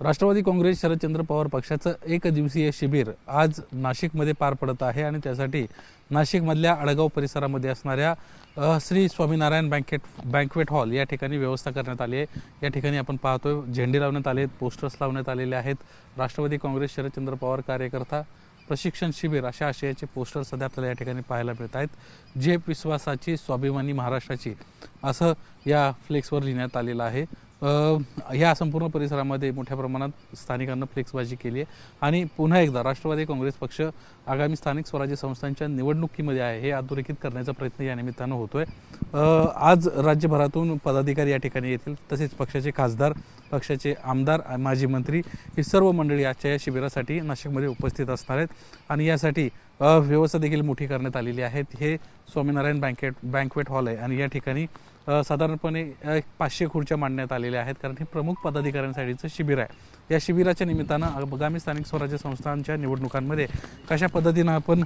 राष्ट्रवादी काँग्रेस शरदचंद्र पवार पक्षाचं एक दिवसीय शिबिर आज नाशिकमध्ये पार पडत आहे आणि त्यासाठी नाशिकमधल्या आडगाव परिसरामध्ये असणाऱ्या Shri Swaminarayan banquet banquet hall या ठिकाणी व्यवस्था करण्यात आली आहे. या ठिकाणी आपण पाहतोय झेंडे लावण्यात आले आहेत पोस्टर्स लावण्यात आलेले आहेत. राष्ट्रवादी काँग्रेस शरदचंद्र पवार कार्यकर्ता प्रशिक्षण शिबिर अशा आशयाचे पोस्टर सध्या आपल्याला या ठिकाणी पाहायला मिळत आहेत. जे विश्वासाची स्वाभिमानी महाराष्ट्राची असं या फ्लेक्सवर लिहिण्यात आलेलं आहे. ह्या संपूर्ण परिसरामध्ये मोठ्या प्रमाणात स्थानिकांना फ्लेक्सबाजी केली आहे. आणि पुन्हा एकदा राष्ट्रवादी काँग्रेस पक्ष आगामी स्थानिक स्वराज्य संस्थांच्या निवडणुकीमध्ये आहे हे अधोरेखित करण्याचा प्रयत्न या निमित्तानं होतोय. आज राज्यभरातून पदाधिकारी या ठिकाणी येतील. तसेच पक्षाचे खासदार पक्षाचे आमदार माजी मंत्री ही सर्व मंडळी आजच्या या शिबिरासाठी नाशिकमध्ये उपस्थित असणार आहेत. आणि यासाठी व्यवस्था देखील मोठी करण्यात आलेली आहे. हे स्वामीनारायण बँकेट बँकवेट हॉल आहे. आणि या ठिकाणी साधारणपणे एक पाचशे खुर्च्या मांडण्यात आलेल्या आहेत. कारण हे प्रमुख पदाधिकाऱ्यांसाठीचं शिबिर आहे. या शिबिराच्या निमित्तानं आगामी स्थानिक स्वराज्य संस्थांच्या निवडणुकांमध्ये कशा पद्धतीनं आपण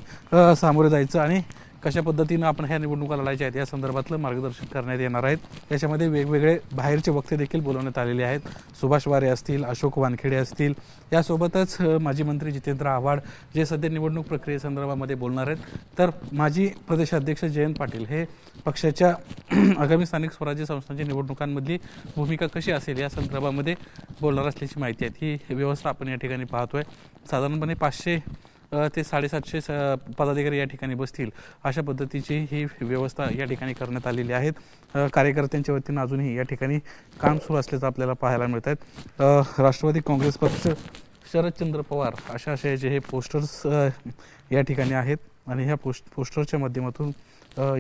सामोरे जायचं आणि कशा पद्धतीनं आपण ह्या निवडणुका लढायच्या आहेत या संदर्भातलं मार्गदर्शन करण्यात येणार आहेत. याच्यामध्ये वेगवेगळे बाहेरचे वक्ते देखील बोलवण्यात आलेले आहेत. सुभाष वारे असतील अशोक वानखेडे असतील. यासोबतच माजी मंत्री जितेंद्र आव्हाड जे सध्या निवडणूक प्रक्रियेसंदर्भामध्ये बोलणार आहेत. तर माजी प्रदेशाध्यक्ष जयंत पाटील हे पक्षाच्या आगामी स्थानिक स्वराज्य संस्थांच्या निवडणुकांमधली भूमिका कशी असेल या संदर्भामध्ये बोलणार असल्याची माहिती आहे. ही व्यवस्था आपण या ठिकाणी पाहतोय. साधारणपणे पाचशे ते साडेसातशे स पदाधिकारी या ठिकाणी बसतील. अशा पद्धतीची ही व्यवस्था या ठिकाणी करण्यात आलेली आहेत. कार्यकर्त्यांच्या वतीनं अजूनही या ठिकाणी काम सुरू असल्याचं आपल्याला पाहायला मिळत आहेत राष्ट्रवादी काँग्रेस पक्ष शरदचंद्र पवार अशा आशयाचे हे पोस्टर्स या ठिकाणी आहेत. आणि ह्या पोस्ट पोस्टरच्या माध्यमातून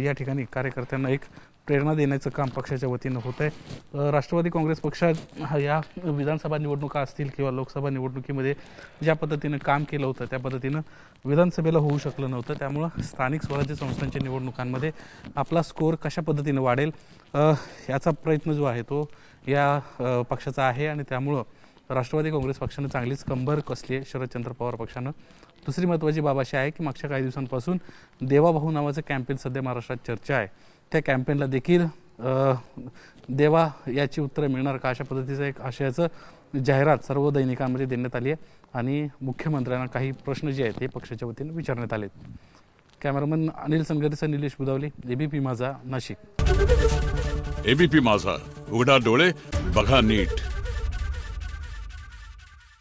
या ठिकाणी कार्यकर्त्यांना एक प्रेरणा देण्याचं काम पक्षाच्या वतीनं होत आहे. राष्ट्रवादी काँग्रेस पक्षात या विधानसभा निवडणुका असतील किंवा लोकसभा निवडणुकीमध्ये ज्या पद्धतीनं काम केलं होतं त्या पद्धतीनं विधानसभेला होऊ शकलं नव्हतं. त्यामुळं स्थानिक स्वराज्य संस्थांच्या निवडणुकांमध्ये आपला स्कोअर कशा पद्धतीनं वाढेल याचा प्रयत्न जो आहे तो या पक्षाचा आहे आणि त्यामुळं राष्ट्रवादी काँग्रेस पक्षानं चांगलीच कंबर कसली आहे शरदचंद्र पवार पक्षानं. दुसरी महत्त्वाची बाब अशी आहे की मागच्या काही दिवसांपासून देवाभाऊ नावाचं कॅम्पेन सध्या महाराष्ट्रात चर्चा आहे. त्या कॅम्पेनला देखील देवा याची उत्तरं मिळणार का अशा पद्धतीचं एक आशयाचं जाहिरात सर्व दैनिकांमध्ये देण्यात आली आहे. आणि मुख्यमंत्र्यांना काही प्रश्न जे आहेत ते पक्षाच्या वतीने विचारण्यात आलेत. कॅमेरामन अनिल संगरीचा निलेश बुदावले एबीपी माझा नाशिक. एबीपी माझा उघडा डोळे बघा नीट.